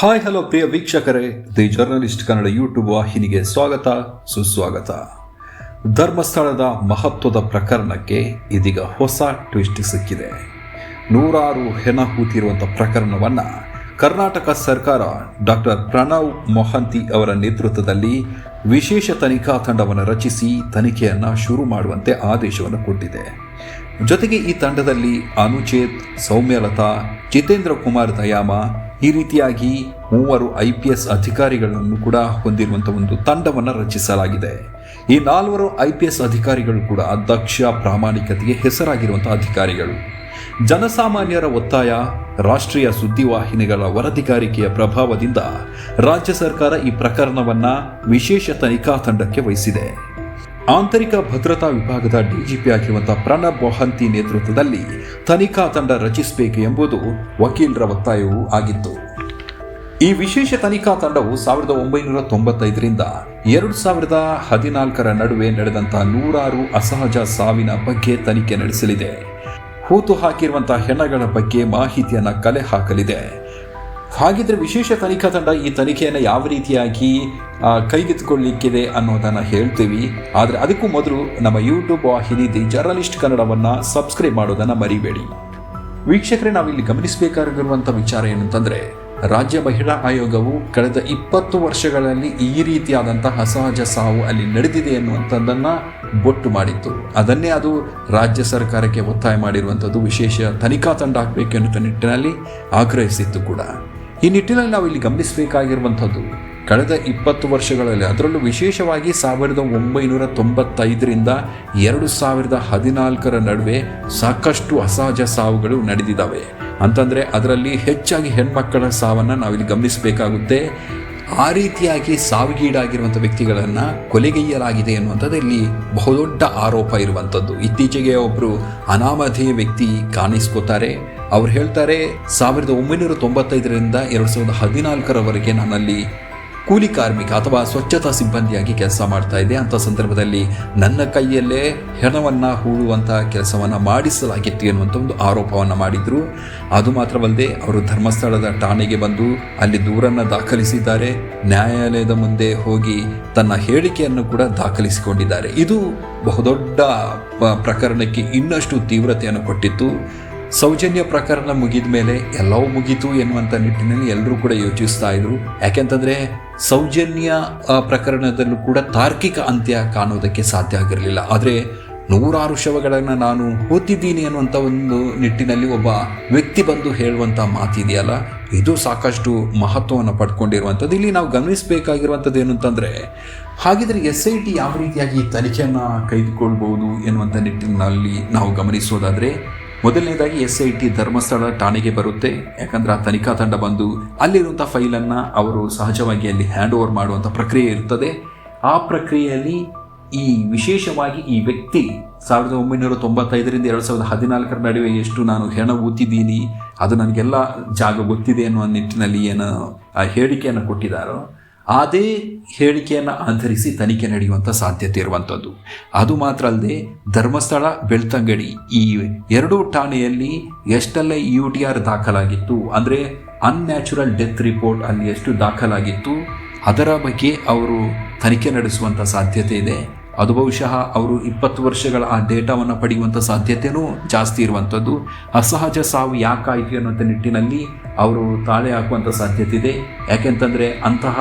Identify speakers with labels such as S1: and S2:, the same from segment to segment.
S1: Hi hello ಪ್ರಿಯ ವೀಕ್ಷಕರೇ. The journalist Kannada YouTube ವಾಹಿನಿಗೆ ಸ್ವಾಗತ, ಸುಸ್ವಾಗತ. ಧರ್ಮಸ್ಥಳದ ಮಹತ್ವದ ಪ್ರಕರಣಕ್ಕೆ ಇದೀಗ ಹೊಸ ಟ್ವಿಸ್ಟ್ ಸಿಕ್ಕಿದೆ. ನೂರಾರು ಹೆಣ ಕೂತಿರುವಂಥ ಪ್ರಕರಣವನ್ನು ಕರ್ನಾಟಕ ಸರ್ಕಾರ ಡಾಕ್ಟರ್ ಪ್ರಣವ್ ಮೊಹಂತಿ ಅವರ ನೇತೃತ್ವದಲ್ಲಿ ವಿಶೇಷ ತನಿಖಾ ತಂಡವನ್ನು ರಚಿಸಿ ತನಿಖೆಯನ್ನು ಶುರು ಮಾಡುವಂತೆ ಆದೇಶವನ್ನು ಕೊಟ್ಟಿದೆ. ಜೊತೆಗೆ ಈ ತಂಡದಲ್ಲಿ ಅನುಚೇತ್, ಸೌಮ್ಯಲತಾ, ಜಿತೇಂದ್ರ ಕುಮಾರ್ ದಯಾಮ ಈ ರೀತಿಯಾಗಿ ಮೂವರು ಐ ಪಿ ಎಸ್ ಅಧಿಕಾರಿಗಳನ್ನು ಕೂಡ ಹೊಂದಿರುವಂಥ ಒಂದು ತಂಡವನ್ನು ರಚಿಸಲಾಗಿದೆ. ಈ ನಾಲ್ವರು ಐ ಪಿ ಎಸ್ ಅಧಿಕಾರಿಗಳು ಕೂಡ ದಕ್ಷ ಪ್ರಾಮಾಣಿಕತೆಗೆ ಹೆಸರಾಗಿರುವಂಥ ಅಧಿಕಾರಿಗಳು. ಜನಸಾಮಾನ್ಯರ ಒತ್ತಾಯ, ರಾಷ್ಟ್ರೀಯ ಸುದ್ದಿವಾಹಿನಿಗಳ ವರದಿಗಾರಿಕೆಯ ಪ್ರಭಾವದಿಂದ ರಾಜ್ಯ ಸರ್ಕಾರ ಈ ಪ್ರಕರಣವನ್ನು ವಿಶೇಷ ತನಿಖಾ ತಂಡಕ್ಕೆ ವಹಿಸಿದೆ. ಆಂತರಿಕ ಭದ್ರತಾ ವಿಭಾಗದ ಡಿಜಿಪಿ ಆಗಿರುವಂತಹ ಪ್ರಣಬ್ ಮೊಹಂತಿ ನೇತೃತ್ವದಲ್ಲಿ ತನಿಖಾ ತಂಡ ರಚಿಸಬೇಕು ಎಂಬುದು ವಕೀಲರ ಒತ್ತಾಯವೂ ಆಗಿತ್ತು. ಈ ವಿಶೇಷ ತನಿಖಾ ತಂಡವು ಸಾವಿರದ ಒಂಬೈನೂರ ತೊಂಬತ್ತೈದರಿಂದ ಎರಡು ಸಾವಿರದ ಹದಿನಾಲ್ಕರ ನಡುವೆ ನಡೆದಂತಹ ನೂರಾರು ಅಸಹಜ ಸಾವಿನ ಬಗ್ಗೆ ತನಿಖೆ ನಡೆಸಲಿದೆ. ಹೂತು ಹಾಕಿರುವಂತಹ ಹೆಣಗಳ ಬಗ್ಗೆ ಮಾಹಿತಿಯನ್ನು ಕಲೆ ಹಾಕಲಿದೆ. ಹಾಗಿದ್ರೆ ವಿಶೇಷ ತನಿಖಾ ತಂಡ ಈ ತನಿಖೆಯನ್ನು ಯಾವ ರೀತಿಯಾಗಿ ಕೈಗೆತ್ತಿಕೊಳ್ಳಿಕ್ಕಿದೆ ಅನ್ನೋದನ್ನು ಹೇಳ್ತೀವಿ. ಆದರೆ ಅದಕ್ಕೂ ಮೊದಲು ನಮ್ಮ ಯೂಟ್ಯೂಬ್ ವಾಹಿನಿ ದಿ ಜರ್ನಲಿಸ್ಟ್ ಕನ್ನಡವನ್ನು ಸಬ್ಸ್ಕ್ರೈಬ್ ಮಾಡೋದನ್ನು ಮರಿಬೇಡಿ. ವೀಕ್ಷಕರೇ, ನಾವಿಲ್ಲಿ ಗಮನಿಸಬೇಕಾಗಿರುವಂಥ ವಿಚಾರ ಏನಂತಂದರೆ, ರಾಜ್ಯ ಮಹಿಳಾ ಆಯೋಗವು ಕಳೆದ ಇಪ್ಪತ್ತು ವರ್ಷಗಳಲ್ಲಿ ಈ ರೀತಿಯಾದಂತಹ ಅಸಹಜ ಸಾವು ಅಲ್ಲಿ ನಡೆದಿದೆ ಎನ್ನುವಂಥದ್ದನ್ನು ಬೊಟ್ಟು ಮಾಡಿತ್ತು. ಅದನ್ನೇ ಅದು ರಾಜ್ಯ ಸರ್ಕಾರಕ್ಕೆ ಒತ್ತಾಯ ಮಾಡಿರುವಂಥದ್ದು. ವಿಶೇಷ ತನಿಖಾ ತಂಡ ಹಾಕಬೇಕು ಎನ್ನುವ ನಿಟ್ಟಿನಲ್ಲಿ ಆಗ್ರಹಿಸಿತ್ತು ಕೂಡ. ಈ ನಿಟ್ಟಿನಲ್ಲಿ ನಾವು ಇಲ್ಲಿ ಗಮನಿಸಬೇಕಾಗಿರುವಂಥದ್ದು, ಕಳೆದ ಇಪ್ಪತ್ತು ವರ್ಷಗಳಲ್ಲಿ, ಅದರಲ್ಲೂ ವಿಶೇಷವಾಗಿ ಸಾವಿರದ ಒಂಬೈನೂರ ತೊಂಬತ್ತೈದರಿಂದ ಎರಡು ಸಾವಿರದ ಹದಿನಾಲ್ಕರ ನಡುವೆ ಸಾಕಷ್ಟು ಅಸಹಜ ಸಾವುಗಳು ನಡೆದಿದ್ದಾವೆ. ಅಂತಂದರೆ ಅದರಲ್ಲಿ ಹೆಚ್ಚಾಗಿ ಹೆಣ್ಮಕ್ಕಳ ಸಾವನ್ನು ನಾವಿಲ್ಲಿ ಗಮನಿಸಬೇಕಾಗುತ್ತೆ. ಆ ರೀತಿಯಾಗಿ ಸಾವಿಗೀಡಾಗಿರುವಂಥ ವ್ಯಕ್ತಿಗಳನ್ನು ಕೊಲೆಗೈಯಲಾಗಿದೆ ಎನ್ನುವಂಥದ್ದು ಇಲ್ಲಿ ಬಹುದೊಡ್ಡ ಆರೋಪ ಇರುವಂಥದ್ದು. ಇತ್ತೀಚೆಗೆ ಒಬ್ಬರು ಅನಾಮಧೇಯ ವ್ಯಕ್ತಿ ಕಾಣಿಸ್ಕೋತಾರೆ. ಅವ್ರು ಹೇಳ್ತಾರೆ, ಸಾವಿರದ ಒಂಬೈನೂರ ತೊಂಬತ್ತೈದರಿಂದ ಎರಡು ಸಾವಿರದ ಹದಿನಾಲ್ಕರವರೆಗೆ ನನ್ನಲ್ಲಿ ಕೂಲಿ ಕಾರ್ಮಿಕ ಅಥವಾ ಸ್ವಚ್ಛತಾ ಸಿಬ್ಬಂದಿಯಾಗಿ ಕೆಲಸ ಮಾಡ್ತಾ ಇದ್ದೆ. ಅಂಥ ಸಂದರ್ಭದಲ್ಲಿ ನನ್ನ ಕೈಯಲ್ಲೇ ಹೆಣವನ್ನು ಹೂಳುವಂಥ ಕೆಲಸವನ್ನು ಮಾಡಿಸಲಾಗಿತ್ತು ಎನ್ನುವಂಥ ಒಂದು ಆರೋಪವನ್ನು ಮಾಡಿದರು. ಅದು ಮಾತ್ರವಲ್ಲದೆ ಅವರು ಧರ್ಮಸ್ಥಳದ ಠಾಣೆಗೆ ಬಂದು ಅಲ್ಲಿ ದೂರನ್ನು ದಾಖಲಿಸಿದ್ದಾರೆ. ನ್ಯಾಯಾಲಯದ ಮುಂದೆ ಹೋಗಿ ತನ್ನ ಹೇಳಿಕೆಯನ್ನು ಕೂಡ ದಾಖಲಿಸಿಕೊಂಡಿದ್ದಾರೆ. ಇದು ಬಹುದೊಡ್ಡ ಪ್ರಕರಣಕ್ಕೆ ಇನ್ನಷ್ಟು ತೀವ್ರತೆಯನ್ನು ಕೊಟ್ಟಿತ್ತು. ಸೌಜನ್ಯ ಪ್ರಕರಣ ಮುಗಿದ ಮೇಲೆ ಎಲ್ಲವೂ ಮುಗೀತು ಎನ್ನುವಂಥ ನಿಟ್ಟಿನಲ್ಲಿ ಎಲ್ಲರೂ ಕೂಡ ಯೋಚಿಸ್ತಾ ಇದ್ರು. ಯಾಕೆಂತಂದರೆ ಸೌಜನ್ಯ ಪ್ರಕರಣದಲ್ಲೂ ಕೂಡ ತಾರ್ಕಿಕ ಅಂತ್ಯ ಕಾಣೋದಕ್ಕೆ ಸಾಧ್ಯ ಆಗಿರಲಿಲ್ಲ. ಆದರೆ ನೂರಾರು ಶವಗಳನ್ನು ನಾನು ಹೋತಿದ್ದೀನಿ ಅನ್ನುವಂಥ ಒಂದು ನಿಟ್ಟಿನಲ್ಲಿ ಒಬ್ಬ ವ್ಯಕ್ತಿ ಬಂದು ಹೇಳುವಂಥ ಮಾತಿದೆಯಲ್ಲ, ಇದು ಸಾಕಷ್ಟು ಮಹತ್ವವನ್ನು ಪಡ್ಕೊಂಡಿರುವಂಥದ್ದು. ಇಲ್ಲಿ ನಾವು ಗಮನಿಸಬೇಕಾಗಿರುವಂಥದ್ದು ಏನು ಅಂತಂದರೆ ಹಾಗಿದ್ರೆ ಎಸ್ ಐ ಟಿ ಯಾವ ರೀತಿಯಾಗಿ ತನಿಖೆಯನ್ನು ಕೈಗೊಳ್ಬೋದು ಎನ್ನುವಂಥ ನಿಟ್ಟಿನಲ್ಲಿ ನಾವು ಗಮನಿಸೋದಾದರೆ ಮೊದಲನೇದಾಗಿ ಎಸ್ ಐ ಟಿ ಧರ್ಮಸ್ಥಳ ಠಾಣೆಗೆ ಬರುತ್ತೆ. ಯಾಕಂದ್ರೆ ಆ ತನಿಖಾ ತಂಡ ಬಂದು ಅಲ್ಲಿರುವಂಥ ಫೈಲನ್ನು ಅವರು ಸಹಜವಾಗಿ ಅಲ್ಲಿ ಹ್ಯಾಂಡ್ ಓವರ್ ಮಾಡುವಂಥ ಪ್ರಕ್ರಿಯೆ ಇರ್ತದೆ. ಆ ಪ್ರಕ್ರಿಯೆಯಲ್ಲಿ ಈ ವಿಶೇಷವಾಗಿ ಈ ವ್ಯಕ್ತಿ ಸಾವಿರದ ಒಂಬೈನೂರ ತೊಂಬತ್ತೈದರಿಂದ ಎರಡು ಸಾವಿರದ ಹದಿನಾಲ್ಕರ ನಡುವೆ ಎಷ್ಟು ನಾನು ಹೆಣ ಊತಿದ್ದೀನಿ, ಅದು ನನಗೆಲ್ಲ ಜಾಗ ಗೊತ್ತಿದೆ ಅನ್ನುವ ನಿಟ್ಟಿನಲ್ಲಿ ಏನು ಆ ಹೇಳಿಕೆಯನ್ನು ಕೊಟ್ಟಿದ್ದಾರೋ ಅದೇ ಹೇಳಿಕೆಯನ್ನು ಆಧರಿಸಿ ತನಿಖೆ ನಡೆಯುವಂಥ ಸಾಧ್ಯತೆ ಇರುವಂಥದ್ದು ಅದು ಮಾತ್ರ ಅಲ್ಲದೆ ಧರ್ಮಸ್ಥಳ, ಬೆಳ್ತಂಗಡಿ ಈ ಎರಡೂ ಠಾಣೆಯಲ್ಲಿ ಎಷ್ಟೆಲ್ಲ ಯು ಟಿ ಆರ್ ದಾಖಲಾಗಿತ್ತು, ಅಂದರೆ ಅನ್ಯಾಚುರಲ್ ಡೆತ್ ರಿಪೋರ್ಟ್ ಅಲ್ಲಿ ಎಷ್ಟು ದಾಖಲಾಗಿತ್ತು, ಅದರ ಬಗ್ಗೆ ಅವರು ತನಿಖೆ ನಡೆಸುವಂಥ ಸಾಧ್ಯತೆ ಇದೆ. ಅದು ಬಹುಶಃ ಅವರು ಇಪ್ಪತ್ತು ವರ್ಷಗಳ ಆ ಡೇಟಾವನ್ನು ಪಡೆಯುವಂಥ ಸಾಧ್ಯತೆಯೂ ಜಾಸ್ತಿ ಇರುವಂಥದ್ದು ಅಸಹಜ ಸಾವು ಯಾಕಾಯಿತು ಅನ್ನುವಂಥ ನಿಟ್ಟಿನಲ್ಲಿ ಅವರು ತಾಳೆ ಹಾಕುವಂಥ ಸಾಧ್ಯತೆ ಇದೆ. ಯಾಕೆಂತಂದರೆ ಅಂತಹ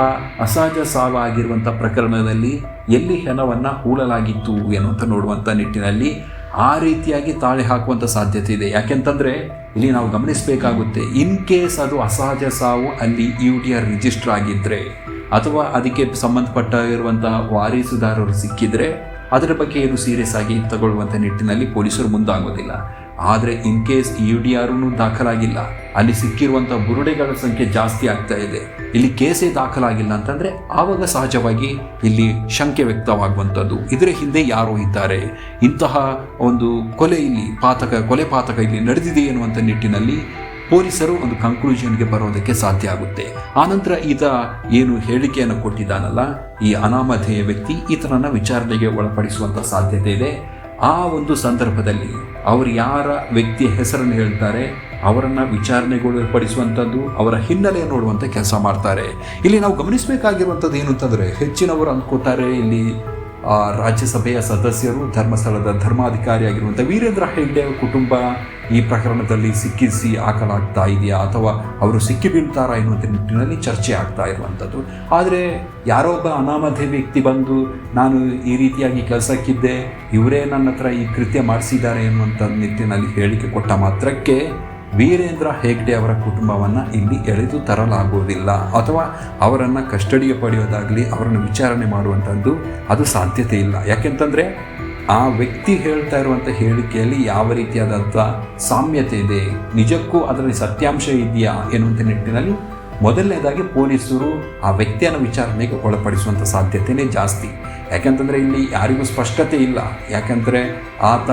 S1: ಅಸಹಜ ಸಾವಾಗಿರುವಂಥ ಪ್ರಕರಣದಲ್ಲಿ ಎಲ್ಲಿ ಹೆಣವನ್ನು ಹೂಳಲಾಗಿತ್ತು ಎನ್ನುವಂಥ ನೋಡುವಂಥ ನಿಟ್ಟಿನಲ್ಲಿ ಆ ರೀತಿಯಾಗಿ ತಾಳೆ ಹಾಕುವಂಥ ಸಾಧ್ಯತೆ ಇದೆ. ಯಾಕೆಂತಂದರೆ ಇಲ್ಲಿ ನಾವು ಗಮನಿಸಬೇಕಾಗುತ್ತೆ, ಇನ್ ಕೇಸ್ ಅದು ಅಸಹಜ ಸಾವು ಅಲ್ಲಿ ಯು ಟಿ ಆರ್ ರಿಜಿಸ್ಟರ್ ಆಗಿದ್ದರೆ ಅಥವಾ ಅದಕ್ಕೆ ಸಂಬಂಧಪಟ್ಟ ಇರುವಂತಹ ವಾರಿಸುದಾರರು ಸಿಕ್ಕಿದ್ರೆ ಅದರ ಬಗ್ಗೆ ಏನು ಸೀರಿಯಸ್ ಆಗಿ ತಗೊಳ್ಳುವಂಥ ನಿಟ್ಟಿನಲ್ಲಿ ಪೊಲೀಸರು ಮುಂದಾಗೋದಿಲ್ಲ. ಆದರೆ ಇನ್ ಕೇಸ್ ಯು ಡಿ ಆರ್ನೂ ದಾಖಲಾಗಿಲ್ಲ, ಅಲ್ಲಿ ಸಿಕ್ಕಿರುವಂಥ ಬುರುಡೆಗಳ ಸಂಖ್ಯೆ ಜಾಸ್ತಿ ಆಗ್ತಾ ಇದೆ. ಇಲ್ಲಿ ಕೇಸೇ ದಾಖಲಾಗಿಲ್ಲ ಅಂತಂದರೆ ಆವಾಗ ಸಹಜವಾಗಿ ಇಲ್ಲಿ ಶಂಕೆ ವ್ಯಕ್ತವಾಗುವಂಥದ್ದು. ಇದರ ಹಿಂದೆ ಯಾರೋ ಇದ್ದಾರೆ. ಇಂತಹ ಒಂದು ಕೊಲೆ ಇಲ್ಲಿ, ಪಾತಕ, ಕೊಲೆ ಪಾತಕ ಇಲ್ಲಿ ನಡೆದಿದೆ ಎನ್ನುವಂಥ ನಿಟ್ಟಿನಲ್ಲಿ ಪೊಲೀಸರು ಒಂದು ಕನ್ಕ್ಲೂಷನ್ಗೆ ಬರೋದಕ್ಕೆ ಸಾಧ್ಯ ಆಗುತ್ತೆ. ಆನಂತರ ಈತ ಏನು ಹೇಳಿಕೆಯನ್ನು ಕೊಟ್ಟಿದ್ದಾನಲ್ಲ, ಈ ಅನಾಮಧೇಯ ವ್ಯಕ್ತಿ ಈತನನ್ನು ವಿಚಾರಣೆಗೆ ಒಳಪಡಿಸುವಂಥ ಸಾಧ್ಯತೆ ಇದೆ. ಆ ಒಂದು ಸಂದರ್ಭದಲ್ಲಿ ಅವರು ಯಾರ ವ್ಯಕ್ತಿಯ ಹೆಸರನ್ನು ಹೇಳ್ತಾರೆ, ಅವರನ್ನು ವಿಚಾರಣೆಗೊಳಪಡಿಸುವಂಥದ್ದು ಅವರ ಹಿನ್ನೆಲೆ ನೋಡುವಂಥ ಕೆಲಸ ಮಾಡ್ತಾರೆ. ಇಲ್ಲಿ ನಾವು ಗಮನಿಸಬೇಕಾಗಿರುವಂಥದ್ದು ಏನು ಅಂತಂದರೆ, ಹೆಚ್ಚಿನವರು ಅಂದ್ಕೋತಾರೆ ಇಲ್ಲಿ ರಾಜ್ಯಸಭೆಯ ಸದಸ್ಯರು ಧರ್ಮಸ್ಥಳದ ಧರ್ಮಾಧಿಕಾರಿಯಾಗಿರುವಂಥ ವೀರೇಂದ್ರ ಹೆಗ್ಡೆ ಕುಟುಂಬ ಈ ಪ್ರಕರಣದಲ್ಲಿ ಸಿಕ್ಕಿಸಿ ಹಾಕಲಾಗ್ತಾ ಇದೆಯಾ ಅಥವಾ ಅವರು ಸಿಕ್ಕಿ ಬೀಳ್ತಾರಾ ಎನ್ನುವಂಥ ನಿಟ್ಟಿನಲ್ಲಿ ಚರ್ಚೆ ಆಗ್ತಾ ಇರುವಂಥದ್ದು. ಆದರೆ ಯಾರೋ ಒಬ್ಬ ಅನಾಮಧೇಯ ವ್ಯಕ್ತಿ ಬಂದು, ನಾನು ಈ ರೀತಿಯಾಗಿ ಕೆಲಸಕ್ಕಿದ್ದೆ, ಇವರೇ ನನ್ನ ಹತ್ರ ಈ ಕೃತ್ಯ ಮಾಡಿಸಿದ್ದಾರೆ ಎನ್ನುವಂಥ ನಿಟ್ಟಿನಲ್ಲಿ ಹೇಳಿಕೆ ಕೊಟ್ಟ ಮಾತ್ರಕ್ಕೆ ವೀರೇಂದ್ರ ಹೆಗ್ಡೆ ಅವರ ಕುಟುಂಬವನ್ನು ಇಲ್ಲಿ ಎಳೆದು ತರಲಾಗುವುದಿಲ್ಲ. ಅಥವಾ ಅವರನ್ನು ಕಸ್ಟಡಿಗೆ ಪಡೆಯೋದಾಗಲಿ ಅವರನ್ನು ವಿಚಾರಣೆ ಮಾಡುವಂಥದ್ದು ಅದು ಸಾಧ್ಯತೆ ಇಲ್ಲ. ಯಾಕೆಂತಂದರೆ ಆ ವ್ಯಕ್ತಿ ಹೇಳ್ತಾ ಇರುವಂಥ ಹೇಳಿಕೆಯಲ್ಲಿ ಯಾವ ರೀತಿಯಾದಂಥ ಸಾಮ್ಯತೆ ಇದೆ, ನಿಜಕ್ಕೂ ಅದರಲ್ಲಿ ಸತ್ಯಾಂಶ ಇದೆಯಾ ಎನ್ನುವಂಥ ನಿಟ್ಟಿನಲ್ಲಿ ಮೊದಲನೇದಾಗಿ ಪೊಲೀಸರು ಆ ವ್ಯಕ್ತಿಯನ್ನು ವಿಚಾರಣೆಗೆ ಒಳಪಡಿಸುವಂಥ ಸಾಧ್ಯತೆಯೇ ಜಾಸ್ತಿ. ಯಾಕೆಂತಂದರೆ ಇಲ್ಲಿ ಯಾರಿಗೂ ಸ್ಪಷ್ಟತೆ ಇಲ್ಲ. ಯಾಕೆಂದರೆ ಆತ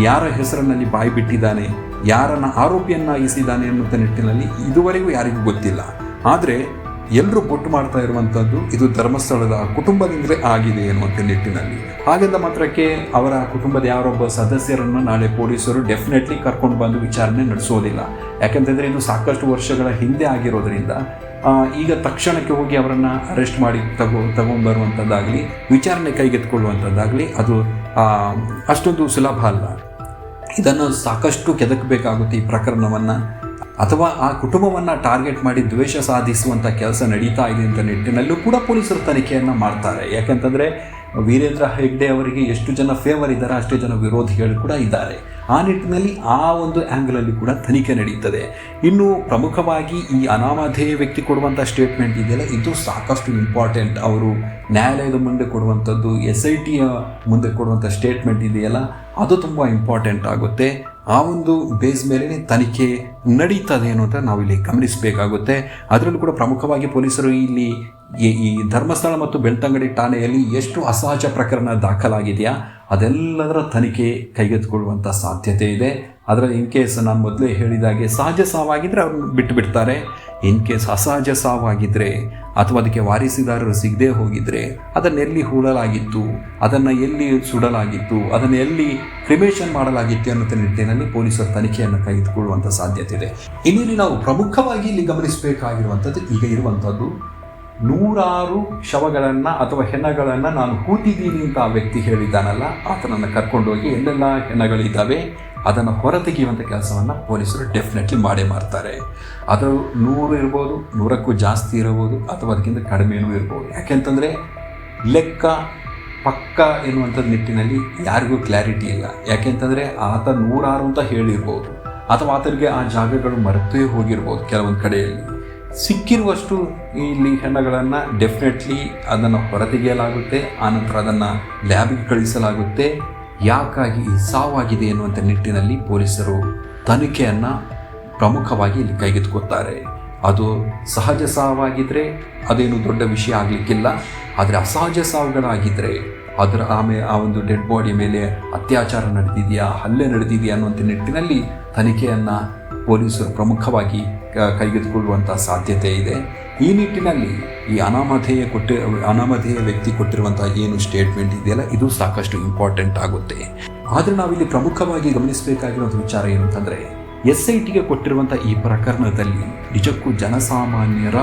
S1: ಯಾರ ಹೆಸರಿನಲ್ಲಿ ಬಾಯಿ ಬಿಟ್ಟಿದ್ದಾನೆ ಯಾರನ್ನು ಆರೋಪಿಯನ್ನಾಗಿಸಿದ್ದಾನೆ ಅನ್ನುವಂಥ ನಿಟ್ಟಿನಲ್ಲಿ ಇದುವರೆಗೂ ಯಾರಿಗೂ ಗೊತ್ತಿಲ್ಲ. ಆದರೆ ಎಲ್ಲರೂ ಬೊಟ್ಟು ಮಾಡ್ತಾ ಇರುವಂಥದ್ದು ಇದು ಧರ್ಮಸ್ಥಳದ ಕುಟುಂಬದಿಂದಲೇ ಆಗಿದೆ ಎನ್ನುವಂಥ ನಿಟ್ಟಿನಲ್ಲಿ. ಹಾಗೆಂದ ಮಾತ್ರಕ್ಕೆ ಅವರ ಕುಟುಂಬದ ಯಾರೊಬ್ಬ ಸದಸ್ಯರನ್ನು ನಾಳೆ ಪೊಲೀಸರು ಡೆಫಿನೆಟ್ಲಿ ಕರ್ಕೊಂಡು ಬಂದು ವಿಚಾರಣೆ ನಡೆಸೋದಿಲ್ಲ. ಯಾಕೆಂತಂದರೆ ಇದು ಸಾಕಷ್ಟು ವರ್ಷಗಳ ಹಿಂದೆ ಆಗಿರೋದರಿಂದ ಈಗ ತಕ್ಷಣಕ್ಕೆ ಹೋಗಿ ಅವರನ್ನು ಅರೆಸ್ಟ್ ಮಾಡಿ ತಗೋ ತಗೊಂಡ್ಬರುವಂಥದ್ದಾಗಲಿ ವಿಚಾರಣೆ ಕೈಗೆತ್ಕೊಳ್ಳುವಂಥದ್ದಾಗಲಿ ಅದು ಅಷ್ಟೊಂದು ಸುಲಭ ಅಲ್ಲ. ಇದನ್ನು ಸಾಕಷ್ಟು ಕೆದಕಬೇಕಾಗುತ್ತೆ ಈ ಪ್ರಕರಣವನ್ನು. ಅಥವಾ ಆ ಕುಟುಂಬವನ್ನು ಟಾರ್ಗೆಟ್ ಮಾಡಿ ದ್ವೇಷ ಸಾಧಿಸುವಂಥ ಕೆಲಸ ನಡೀತಾ ಇದೆ ಅಂತ ನಿಟ್ಟಿನಲ್ಲೂ ಕೂಡ ಪೊಲೀಸರು ತನಿಖೆಯನ್ನು ಮಾಡ್ತಾರೆ. ಯಾಕೆಂತಂದರೆ ವೀರೇಂದ್ರ ಹೆಗ್ಡೆ ಅವರಿಗೆ ಎಷ್ಟು ಜನ ಫೇವರ್ ಇದ್ದಾರೆ ಅಷ್ಟೇ ಜನ ವಿರೋಧಿಗಳು ಕೂಡ ಇದ್ದಾರೆ. ಆ ನಿಟ್ಟಿನಲ್ಲಿ ಆ ಒಂದು ಆ್ಯಂಗಲಲ್ಲಿ ಕೂಡ ತನಿಖೆ ನಡೆಯುತ್ತದೆ. ಇನ್ನು ಪ್ರಮುಖವಾಗಿ ಈ ಅನಾಮಧೇಯ ವ್ಯಕ್ತಿ ಕೊಡುವಂಥ ಸ್ಟೇಟ್ಮೆಂಟ್ ಇದೆಯಲ್ಲ, ಇದು ಸಾಕಷ್ಟು ಇಂಪಾರ್ಟೆಂಟ್ ಅವರು ನ್ಯಾಯಾಲಯದ ಮುಂದೆ ಕೊಡುವಂಥದ್ದು ಎಸ್ ಐ ಟಿಯ ಮುಂದೆ ಕೊಡುವಂಥ ಸ್ಟೇಟ್ಮೆಂಟ್ ಇದೆಯಲ್ಲ, ಅದು ತುಂಬ ಇಂಪಾರ್ಟೆಂಟ್ ಆಗುತ್ತೆ. ಆ ಒಂದು ಬೇಸ್ ಮೇಲೇ ತನಿಖೆ ನಡೀತದೆ ಅನ್ನೋಂಥ ನಾವಿಲ್ಲಿ ಗಮನಿಸಬೇಕಾಗುತ್ತೆ. ಅದರಲ್ಲೂ ಕೂಡ ಪ್ರಮುಖವಾಗಿ ಪೊಲೀಸರು ಇಲ್ಲಿ ಈ ಧರ್ಮಸ್ಥಳ ಮತ್ತು ಬೆಳ್ತಂಗಡಿ ಠಾಣೆಯಲ್ಲಿ ಎಷ್ಟು ಅಸಹಜ ಪ್ರಕರಣ ದಾಖಲಾಗಿದೆಯಾ, ಅದೆಲ್ಲದರ ತನಿಖೆ ಕೈಗೆತ್ತಿಕೊಳ್ಳುವಂಥ ಸಾಧ್ಯತೆ ಇದೆ. ಅದರಲ್ಲಿ ಇನ್ ಕೇಸ್ ನಾನು ಮೊದಲೇ ಹೇಳಿದಾಗೆ ಸಹಜ ಸಾವಾಗಿದ್ದರೆ ಅವ್ರನ್ನ ಬಿಟ್ಟು ಬಿಡ್ತಾರೆ ಇನ್ ಕೇಸ್ ಅಸಹಜ ಸಾವಾಗಿದ್ದರೆ ಅಥವಾ ಅದಕ್ಕೆ ವಾರಿಸಿದಾರರು ಸಿಗದೆ ಹೋಗಿದ್ದರೆ ಅದನ್ನು ಎಲ್ಲಿ ಹೂಳಲಾಗಿತ್ತು, ಅದನ್ನು ಎಲ್ಲಿ ಸುಡಲಾಗಿತ್ತು, ಅದನ್ನು ಎಲ್ಲಿ ಕ್ರಿಮೇಷನ್ ಮಾಡಲಾಗಿತ್ತು ಅನ್ನೋ ನಿಟ್ಟಿನಲ್ಲಿ ಪೊಲೀಸರು ತನಿಖೆಯನ್ನು ಕೈಗೆತ್ತಿಕೊಳ್ಳುವಂಥ ಸಾಧ್ಯತೆ ಇದೆ. ಇನ್ನಿಲ್ಲಿ ನಾವು ಪ್ರಮುಖವಾಗಿ ಇಲ್ಲಿ ಗಮನಿಸಬೇಕಾಗಿರುವಂಥದ್ದು ಈಗ ಇರುವಂಥದ್ದು ನೂರಾರು ಶವಗಳನ್ನು ಅಥವಾ ಹೆಣಗಳನ್ನು ನಾನು ಕೂತಿದ್ದೀನಿ ಅಂತ ಆ ವ್ಯಕ್ತಿ ಹೇಳಿದ್ದಾನಲ್ಲ, ಆತನನ್ನು ಕರ್ಕೊಂಡೋಗಿ ಎಲ್ಲೆಲ್ಲ ಹೆಣಗಳಿದ್ದಾವೆ ಅದನ್ನು ಹೊರತೆಗೆಯುವಂಥ ಕೆಲಸವನ್ನು ಪೊಲೀಸರು ಡೆಫಿನೆಟ್ಲಿ ಮಾಡೇ ಮಾಡ್ತಾರೆ. ಅದು ನೂರು ಇರ್ಬೋದು, ನೂರಕ್ಕೂ ಜಾಸ್ತಿ ಇರಬಹುದು, ಅಥವಾ ಅದಕ್ಕಿಂತ ಕಡಿಮೆನೂ ಇರ್ಬೋದು. ಯಾಕೆಂತಂದರೆ ಲೆಕ್ಕ ಪಕ್ಕ ಎನ್ನುವಂಥ ನಿಟ್ಟಿನಲ್ಲಿ ಯಾರಿಗೂ ಕ್ಲಾರಿಟಿ ಇಲ್ಲ. ಯಾಕೆಂತಂದರೆ ಆತ ನೂರಾರು ಅಂತ ಹೇಳಿರ್ಬೋದು, ಅಥವಾ ಆತನಿಗೆ ಆ ಜಾಗಗಳು ಮರೆತೇ ಹೋಗಿರ್ಬೋದು ಕೆಲವೊಂದು ಕಡೆಯಲ್ಲಿ. ಸಿಕ್ಕಿರುವಷ್ಟು ಇಲ್ಲಿ ಹೆಣಗಳನ್ನು ಡೆಫಿನೆಟ್ಲಿ ಅದನ್ನು ಹೊರತೆಗೆಯಲಾಗುತ್ತೆ ಆನಂತರ ಅದನ್ನು ಲ್ಯಾಬಿಗೆ ಕಳಿಸಲಾಗುತ್ತೆ. ಯಾಕಾಗಿ ಸಾವಾಗಿದೆ ಎನ್ನುವಂಥ ನಿಟ್ಟಿನಲ್ಲಿ ಪೊಲೀಸರು ತನಿಖೆಯನ್ನು ಪ್ರಮುಖವಾಗಿ ಇಲ್ಲಿ ಕೈಗೆತ್ಕೋತಾರೆ ಅದು ಸಹಜ ಸಾವಾಗಿದ್ದರೆ ಅದೇನು ದೊಡ್ಡ ವಿಷಯ ಆಗಲಿಕ್ಕಿಲ್ಲ. ಆದರೆ ಅಸಹಜ ಸಾವುಗಳಾಗಿದ್ದರೆ ಅದರ ಆಮೇಲೆ ಆ ಒಂದು ಡೆಡ್ ಬಾಡಿ ಮೇಲೆ ಅತ್ಯಾಚಾರ ನಡೆದಿದೆಯಾ, ಹಲ್ಲೆ ನಡೆದಿದೆಯಾ ಅನ್ನುವಂಥ ನಿಟ್ಟಿನಲ್ಲಿ ತನಿಖೆಯನ್ನು ಪೊಲೀಸರು ಪ್ರಮುಖವಾಗಿ ಕೈಗೆತ್ತಿಕೊಳ್ಳುವಂಥ ಸಾಧ್ಯತೆ ಇದೆ. ಈ ನಿಟ್ಟಿನಲ್ಲಿ ಈ ಅನಾಮಧೇಯ ಕೊಟ್ಟಿ, ಅನಾಮಧೇಯ ವ್ಯಕ್ತಿ ಕೊಟ್ಟಿರುವಂಥ ಏನು ಸ್ಟೇಟ್ಮೆಂಟ್ ಇದೆಯಲ್ಲ, ಇದು ಸಾಕಷ್ಟು ಇಂಪಾರ್ಟೆಂಟ್ ಆಗುತ್ತೆ. ಆದರೆ ನಾವಿಲ್ಲಿ ಪ್ರಮುಖವಾಗಿ ಗಮನಿಸಬೇಕಾಗಿರುವಂಥ ವಿಚಾರ ಏನಂತಂದರೆ ಎಸ್ ಐ ಟಿಗೆ ಕೊಟ್ಟಿರುವಂಥ ಈ ಪ್ರಕರಣದಲ್ಲಿ ನಿಜಕ್ಕೂ ಜನಸಾಮಾನ್ಯರ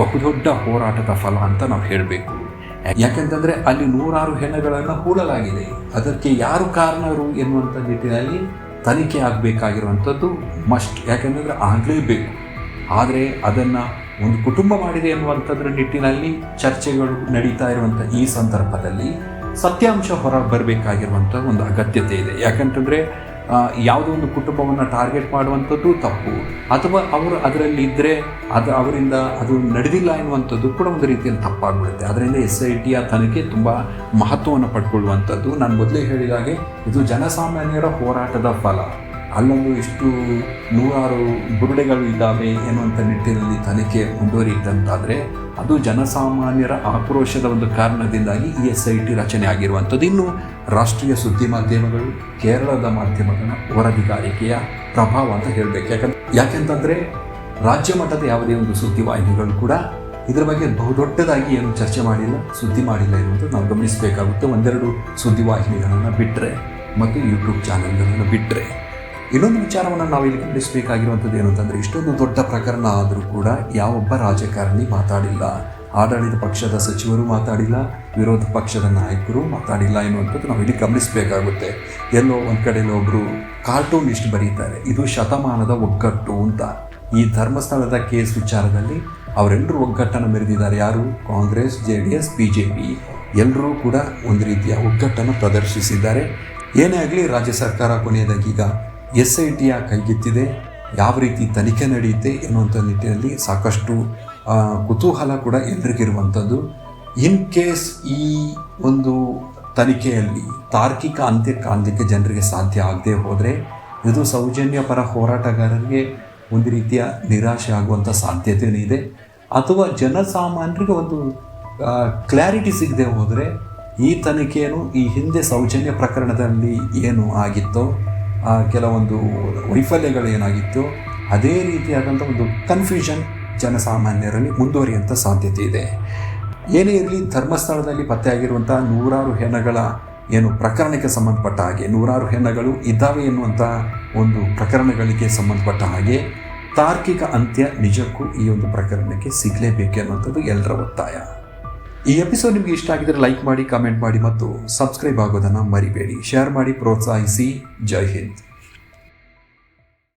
S1: ಬಹುದೊಡ್ಡ ಹೋರಾಟದ ಫಲ ಅಂತ ನಾವು ಹೇಳಬೇಕು. ಯಾಕೆಂತಂದರೆ ಅಲ್ಲಿ ನೂರಾರು ಹೆಣಗಳನ್ನು ಹೂಡಲಾಗಿದೆ ಅದಕ್ಕೆ ಯಾರು ಕಾರಣರು ಎನ್ನುವಂಥ ನಿಟ್ಟಿನಲ್ಲಿ ತನಿಖೆ ಆಗಬೇಕಾಗಿರುವಂಥದ್ದು ಮಸ್ಟ್ ಯಾಕೆಂದರೆ ಆಗಲೇಬೇಕು. ಆದರೆ ಅದನ್ನು ಒಂದು ಕುಟುಂಬ ಮಾಡಿದೆ ಎನ್ನುವಂಥದ್ರ ನಿಟ್ಟಿನಲ್ಲಿ ಚರ್ಚೆಗಳು ನಡೀತಾ ಇರುವಂಥ ಈ ಸಂದರ್ಭದಲ್ಲಿ ಸತ್ಯಾಂಶ ಹೊರ ಬರಬೇಕಾಗಿರುವಂಥ ಒಂದು ಅಗತ್ಯತೆ ಇದೆ. ಯಾಕಂತಂದರೆ ಯಾವುದೋ ಒಂದು ಕುಟುಂಬವನ್ನು ಟಾರ್ಗೆಟ್ ಮಾಡುವಂಥದ್ದು ತಪ್ಪು. ಅಥವಾ ಅವರು ಅದರಲ್ಲಿ ಇದ್ದರೆ ಅದು ಅವರಿಂದ ಅದು ನಡೆದಿಲ್ಲ ಎನ್ನುವಂಥದ್ದು ಕೂಡ ಒಂದು ರೀತಿಯಲ್ಲಿ ತಪ್ಪಾಗ್ಬಿಡುತ್ತೆ. ಅದರಿಂದ ಎಸ್ ಐ ಟಿಯ ತನಿಖೆ ತುಂಬ ಮಹತ್ವವನ್ನು ಪಡ್ಕೊಳ್ಳುವಂಥದ್ದು. ನಾನು ಮೊದಲೇ ಹೇಳಿದ ಹಾಗೆ ಇದು ಜನಸಾಮಾನ್ಯರ ಹೋರಾಟದ ಫಲ. ಅಲ್ಲೊಂದು ಇಷ್ಟು ನೂರಾರು ಬುರುಡೆಗಳು ಇದ್ದಾವೆ ಎನ್ನುವಂಥ ನಿಟ್ಟಿನಲ್ಲಿ ತನಿಖೆ ಮುಂದುವರಿಯುತ್ತಂತಾದರೆ ಅದು ಜನಸಾಮಾನ್ಯರ ಆಕ್ರೋಶದ ಒಂದು ಕಾರಣದಿಂದಾಗಿ ಈ ಎಸ್ ಐ ಟಿ ರಚನೆ ಆಗಿರುವಂಥದ್ದು. ಇನ್ನು ರಾಷ್ಟ್ರೀಯ ಸುದ್ದಿ ಮಾಧ್ಯಮಗಳು ಕೇರಳದ ಮಾಧ್ಯಮಗಳ ವರದಿಗಾರಿಕೆಯ ಪ್ರಭಾವ ಅಂತ ಹೇಳಬೇಕು. ಯಾಕಂದ್ರೆ ಯಾಕೆಂತಂದರೆ ರಾಜ್ಯ ಮಟ್ಟದ ಯಾವುದೇ ಒಂದು ಸುದ್ದಿವಾಹಿನಿಗಳು ಕೂಡ ಇದರ ಬಗ್ಗೆ ಬಹುದೊಡ್ಡದಾಗಿ ಏನು ಚರ್ಚೆ ಮಾಡಿಲ್ಲ, ಸುದ್ದಿ ಮಾಡಿಲ್ಲ ಎನ್ನುವುದು ನಾವು ಗಮನಿಸಬೇಕಾಗುತ್ತೆ. ಒಂದೆರಡು ಸುದ್ದಿವಾಹಿನಿಗಳನ್ನು ಬಿಟ್ಟರೆ ಮತ್ತು ಯೂಟ್ಯೂಬ್ ಚಾನೆಲ್ಗಳನ್ನು ಬಿಟ್ಟರೆ ಇನ್ನೊಂದು ವಿಚಾರವನ್ನು ನಾವು ಇಲ್ಲಿ ಗಮನಿಸಬೇಕಾಗಿರುವಂಥದ್ದು ಏನು ಅಂತಂದರೆ, ಇಷ್ಟೊಂದು ದೊಡ್ಡ ಪ್ರಕರಣ ಆದರೂ ಕೂಡ ಯಾವೊಬ್ಬ ರಾಜಕಾರಣಿ ಮಾತಾಡಿಲ್ಲ. ಆಡಳಿತ ಪಕ್ಷದ ಸಚಿವರು ಮಾತಾಡಿಲ್ಲ, ವಿರೋಧ ಪಕ್ಷದ ನಾಯಕರು ಮಾತಾಡಿಲ್ಲ ಎನ್ನುವಂಥದ್ದು ನಾವು ಇಲ್ಲಿ ಗಮನಿಸಬೇಕಾಗುತ್ತೆ. ಎಲ್ಲೋ ಒಂದು ಕಡೆಯಲ್ಲಿ ಒಬ್ಬರು ಕಾರ್ಟೂನಿಸ್ಟ್ ಬರೀತಾರೆ, ಇದು ಶತಮಾನದ ಒಗ್ಗಟ್ಟು ಅಂತ. ಈ ಧರ್ಮಸ್ಥಳದ ಕೇಸ್ ವಿಚಾರದಲ್ಲಿ ಅವರೆಲ್ಲರೂ ಒಗ್ಗಟ್ಟನ್ನು ಮೆರೆದಿದ್ದಾರೆ. ಯಾರು? Congress, J D S, B J P. ಎಲ್ಲರೂ ಕೂಡ ಒಂದು ರೀತಿಯ ಒಗ್ಗಟ್ಟನ್ನು ಪ್ರದರ್ಶಿಸಿದ್ದಾರೆ. ಏನೇ ಆಗಲಿ ರಾಜ್ಯ ಸರ್ಕಾರ ಕೊನೆಯದಾಗಿ ಈಗ ಎಸ್ ಐ ಟಿಯ ಕೈಗೆತ್ತಿದೆ. ಯಾವ ರೀತಿ ತನಿಖೆ ನಡೆಯುತ್ತೆ ಎನ್ನುವಂಥ ನಿಟ್ಟಿನಲ್ಲಿ ಸಾಕಷ್ಟು ಕುತೂಹಲ ಕೂಡ ಎಲ್ರಿಗಿರುವಂಥದ್ದು ಇನ್ ಕೇಸ್ ಈ ಒಂದು ತನಿಖೆಯಲ್ಲಿ ತಾರ್ಕಿಕ ಅಂತ್ಯ ಕಾಣಲಿಕ್ಕೆ ಜನರಿಗೆ ಸಾಧ್ಯ ಆಗದೆ ಹೋದರೆ, ಇದು ಸೌಜನ್ಯ ಪರ ಹೋರಾಟಗಾರರಿಗೆ ಒಂದು ರೀತಿಯ ನಿರಾಶೆ ಆಗುವಂಥ ಸಾಧ್ಯತೆಯೂ ಇದೆ. ಅಥವಾ ಜನಸಾಮಾನ್ಯರಿಗೆ ಒಂದು ಕ್ಲಾರಿಟಿ ಸಿಗದೆ ಹೋದರೆ, ಈ ತನಿಖೆಯನ್ನು ಈ ಹಿಂದೆ ಸೌಜನ್ಯ ಪ್ರಕರಣದಲ್ಲಿ ಏನು ಆಗಿತ್ತೋ ಕೆಲವೊಂದು ವೈಫಲ್ಯಗಳು ಏನಾಗಿತ್ತು ಅದೇ ರೀತಿಯಾದಂಥ ಒಂದು ಕನ್ಫ್ಯೂಷನ್ ಜನಸಾಮಾನ್ಯರಲ್ಲಿ ಮುಂದುವರಿಯುವಂಥ ಸಾಧ್ಯತೆ ಇದೆ. ಏನೇ ಇರಲಿ ಧರ್ಮಸ್ಥಳದಲ್ಲಿ ಪತ್ತೆಯಾಗಿರುವಂಥ ನೂರಾರು ಹೆಣಗಳ ಏನು ಪ್ರಕರಣಕ್ಕೆ ಸಂಬಂಧಪಟ್ಟ ಹಾಗೆ, ನೂರಾರು ಹೆಣಗಳು ಇದ್ದಾವೆ ಎನ್ನುವಂಥ ಒಂದು ಪ್ರಕರಣಗಳಿಗೆ ಸಂಬಂಧಪಟ್ಟ ಹಾಗೆ ತಾರ್ಕಿಕ ಅಂತ್ಯ ನಿಜಕ್ಕೂ ಈ ಒಂದು ಪ್ರಕರಣಕ್ಕೆ ಸಿಗಲೇಬೇಕು ಅನ್ನುವಂಥದ್ದು ಎಲ್ಲರ ಒತ್ತಾಯ. ಈ ಎಪಿಸೋಡ್ ನಿಮಗೆ ಇಷ್ಟ ಆಗಿದ್ರೆ ಲೈಕ್ ಮಾಡಿ, ಕಮೆಂಟ್ ಮಾಡಿ ಮತ್ತು ಸಬ್ಸ್ಕ್ರೈಬ್ ಆಗೋದನ್ನು ಮರಿಬೇಡಿ. ಶೇರ್ ಮಾಡಿ, ಪ್ರೋತ್ಸಾಹಿಸಿ. ಜೈ ಹಿಂದ್.